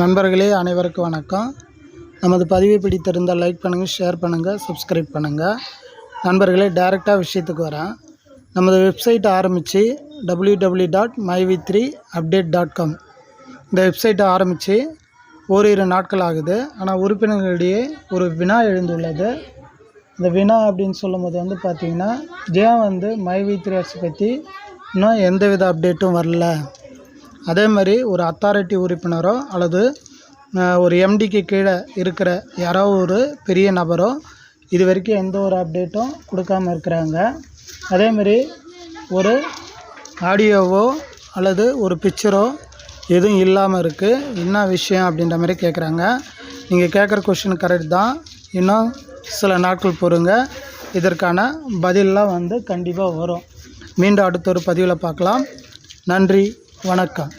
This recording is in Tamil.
நண்பர்களே அனைவருக்கும் வணக்கம். நமது பதிவை பிடித்திருந்தால் லைக் பண்ணுங்கள் ஷேர் பண்ணுங்கள் சப்ஸ்கிரைப் பண்ணுங்கள் நண்பர்களே டைரெக்டாக விஷயத்துக்கு வரேன். நமது வெப்சைட் ஆரம்பித்து W W dot my V three update dot com இந்த வெப்சைட்டை ஆரம்பித்து ஓரிரு நாட்கள் ஆகுது. ஆனால் உறுப்பினர்களிடையே ஒரு வினா எழுந்துள்ளது. இந்த வினா அப்படின்னு சொல்லும்போது வந்து பார்த்திங்கன்னா ஏன் வந்து மை வி த்ரீ ஆர்ஸ் பற்றி இன்னும் எந்தவித அப்டேட்டும் வரல. அதே மாதிரி ஒரு அத்தாரிட்டி உறுப்பினரோ அல்லது ஒரு எம்டிக்கு கீழே இருக்கிற யாரோ ஒரு பெரிய நபரோ இது வரைக்கும் எந்த ஒரு அப்டேட்டும் கொடுக்காம இருக்கிறாங்க. அதே மாதிரி ஒரு ஆடியோவோ அல்லது ஒரு பிக்சரோ எதுவும் இல்லாமல் இருக்குது என்ன விஷயம் அப்படின்ற மாதிரி கேட்குறாங்க நீங்கள் கேட்குற கொஷின் கரெக்ட் தான். இன்னும் சில நாட்கள் பொறுங்க. இதற்கான பதிலெலாம் வந்து கண்டிப்பாக வரும். மீண்டும் அடுத்த ஒரு பதிவில் பார்க்கலாம். நன்றி. வணக்கம்.